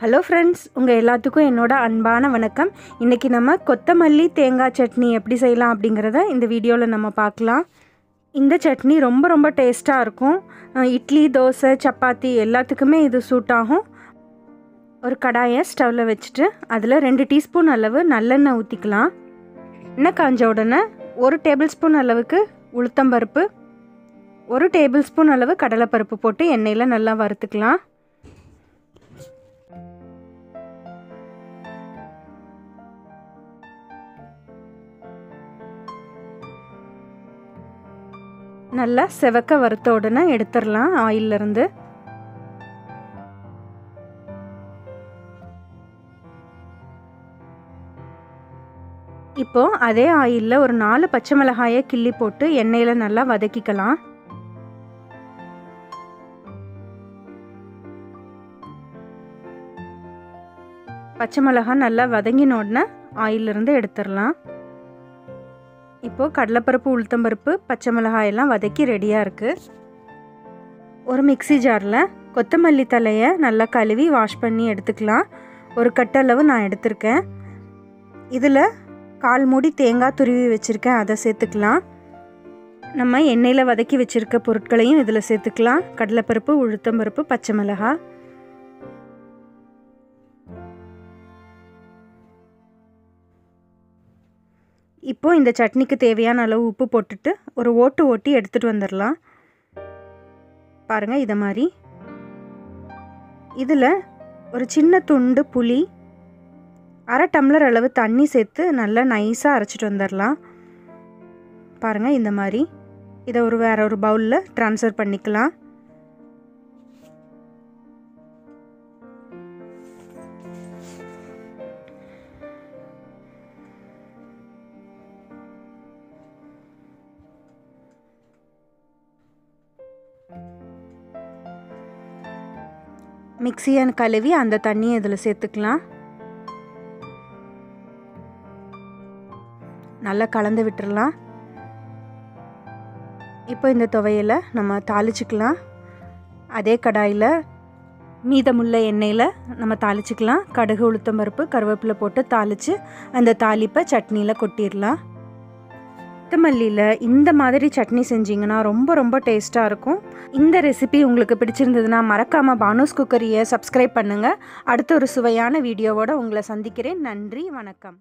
Hello friends உங்கள் எல்லாத்துக்கும் என்னோட அன்பான வணக்கம். இன்றைக்கி நம்ம கொத்தமல்லி தேங்காய் சட்னி எப்படி செய்யலாம் அப்படிங்கிறத இந்த வீடியோவில் நம்ம பார்க்கலாம். இந்த சட்னி ரொம்ப ரொம்ப டேஸ்ட்டாக இருக்கும். இட்லி தோசை சப்பாத்தி எல்லாத்துக்குமே இது சூட் ஆகும். ஒரு கடாயை ஸ்டவ்வில் வச்சுட்டு அதில் ரெண்டு டீஸ்பூன் அளவு நல்லெண்ணெய் ஊற்றிக்கலாம் எண்ணெய் காஞ்ச உடனே ஒரு டேபிள் ஸ்பூன் அளவுக்கு உளுத்தம்பருப்பு ஒரு டேபிள் ஸ்பூன் அளவு கடலைப்பருப்பு போட்டு எண்ணெயில் நல்லா வறுத்துக்கலாம். நல்லா செவக்க வறுத்த உடனே எடுத்துடலாம் ஆயிலிருந்து. இப்போது அதே ஆயிலில் ஒரு நாலு பச்சை மிளகாயை கிள்ளி போட்டு எண்ணெயில் நல்லா வதக்கிக்கலாம். பச்சை மிளகாய் நல்லா வதங்கின உடனே ஆயிலிருந்து எடுத்துடலாம். இப்போது கடலைப்பருப்பு உளுத்தம்பருப்பு பச்சை மிளகாயெல்லாம் வதக்கி ரெடியாக இருக்குது ஒரு மிக்சி ஜாரில் கொத்தமல்லி தலையை நல்லா கழுவி வாஷ் பண்ணி எடுத்துக்கலாம். ஒரு கட்டளவு நான் எடுத்திருக்கேன். இதில் கால் மூடி தேங்காய் துருவி வச்சுருக்கேன் அதை சேர்த்துக்கலாம். நம்ம எண்ணெயில் வதக்கி வச்சுருக்க பொருட்களையும் இதில் சேர்த்துக்கலாம். கடலைப்பருப்பு உளுத்தம்பருப்பு பச்சை மிளகாய். இப்போ இந்த சட்னிக்கு தேவையான அளவு உப்பு போட்டுட்டு ஒரு ஓட்டு ஓட்டி எடுத்துகிட்டு வந்துடலாம். பாருங்கள் இதை மாதிரி. இதில் ஒரு சின்ன துண்டு புளி அரை டம்ளர் அளவு தண்ணி சேர்த்து நல்லா நைஸாக அரைச்சிட்டு வந்துடலாம். பாருங்கள் இந்த மாதிரி. இதை ஒரு வேற ஒரு பவுலில் ட்ரான்ஸ்ஃபர் பண்ணிக்கலாம். மிக்சியை கழுவி அந்த தண்ணியை இதில் சேர்த்துக்கலாம். நல்லா கலந்து விட்டுடலாம் இப்போ இந்த துவையலை நம்ம தாளிச்சிக்கலாம். அதே கடாயில் மீதமுள்ள எண்ணெயில் நம்ம தாளிச்சிக்கலாம். கடுகு உளுத்தம் பருப்பு கருவேப்பிலை போட்டு தாளித்து அந்த தாளிப்பை சட்னியில் கொட்டிடலாம். கொத்தமல்லியில் இந்த மாதிரி சட்னி செஞ்சிங்கன்னா ரொம்ப ரொம்ப டேஸ்ட்டாக இருக்கும். இந்த ரெசிபி உங்களுக்கு பிடிச்சிருந்ததுன்னா மறக்காமல் பானோஸ் குக்கரியை சப்ஸ்கிரைப் பண்ணுங்கள் அடுத்த ஒரு சுவையான வீடியோவோட உங்களை சந்திக்கிறேன். நன்றி வணக்கம்.